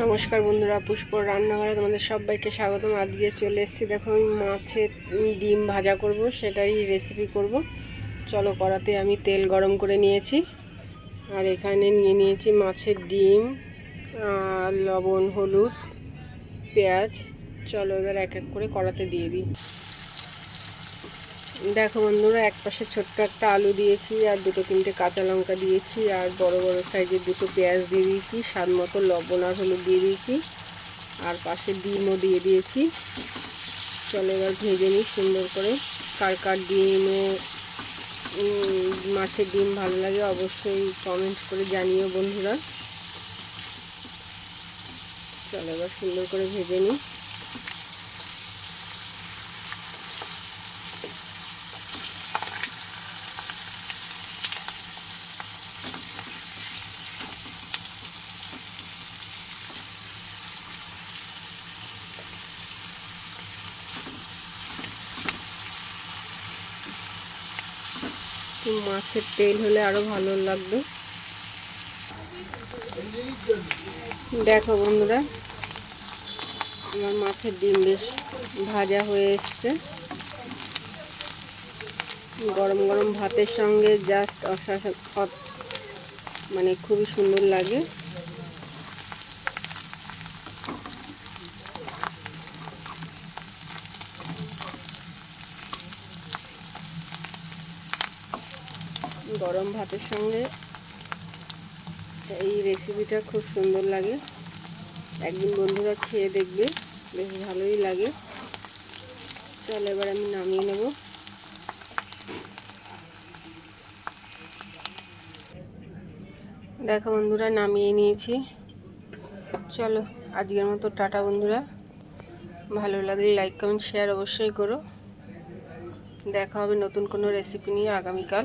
নমস্কার বন্ধুরা, পুষ্পর রান্নাঘরে তোমাদের সবাইকে স্বাগতম। আজকে চলে এসেছি, দেখো আমি মাছের ডিম ভাজা করব, সেটারই রেসিপি করব। চলো কড়াতে আমি তেল গরম করে নিয়েছি, আর এখানে নিয়ে নিয়েছি মাছের ডিম, আর লবণ, হলুদ, পেঁয়াজ। চলো এবার এক এক করে কড়াতে দিয়ে দিই। দেখো বন্ধুরা, এক পাশে ছোট্ট একটা আলু দিয়েছি, আর দুটো তিনটে কাঁচা লঙ্কা দিয়েছি, আর বড় বড় সাইজের দুটো পেঁয়াজ দিয়ে দিয়েছি, স্বাদ মতো লবণ আর হলুদ দিয়ে দিয়েছি, আর পাশে ডিমও দিয়ে দিয়েছি। চলো এবার ভেজে নিই সুন্দর করে। কার কার ডিমে মাছের ডিম ভালো লাগে অবশ্যই কমেন্ট করে জানিও বন্ধুরা। চলো এবার সুন্দর করে ভেজে নিই। মাছের তেল হলে আরও ভালো লাগবে। দেখো বন্ধুরা, আমার মাছের ডিম বেশ ভাজা হয়ে এসছে। গরম গরম ভাতের সঙ্গে জাস্ট অসাধারণ মানে খুবই সুন্দর লাগে। গরম ভাতের সঙ্গে। এই রেসিপিটা খুব সুন্দর লাগে। একদিন বন্ধুরা খেয়ে দেখবে, বেশ ভালোই লাগে। চল এবার আমি নামিয়ে নেব। দেখো বন্ধুরা, নামিয়ে নিয়েছি। চলো, আজকের মতো টাটা বন্ধুরা। ভালো লাগলে লাইক কমেন্ট শেয়ার অবশ্যই করো। দেখা হবে নতুন কোনো রেসিপি নিয়ে আগামীকাল।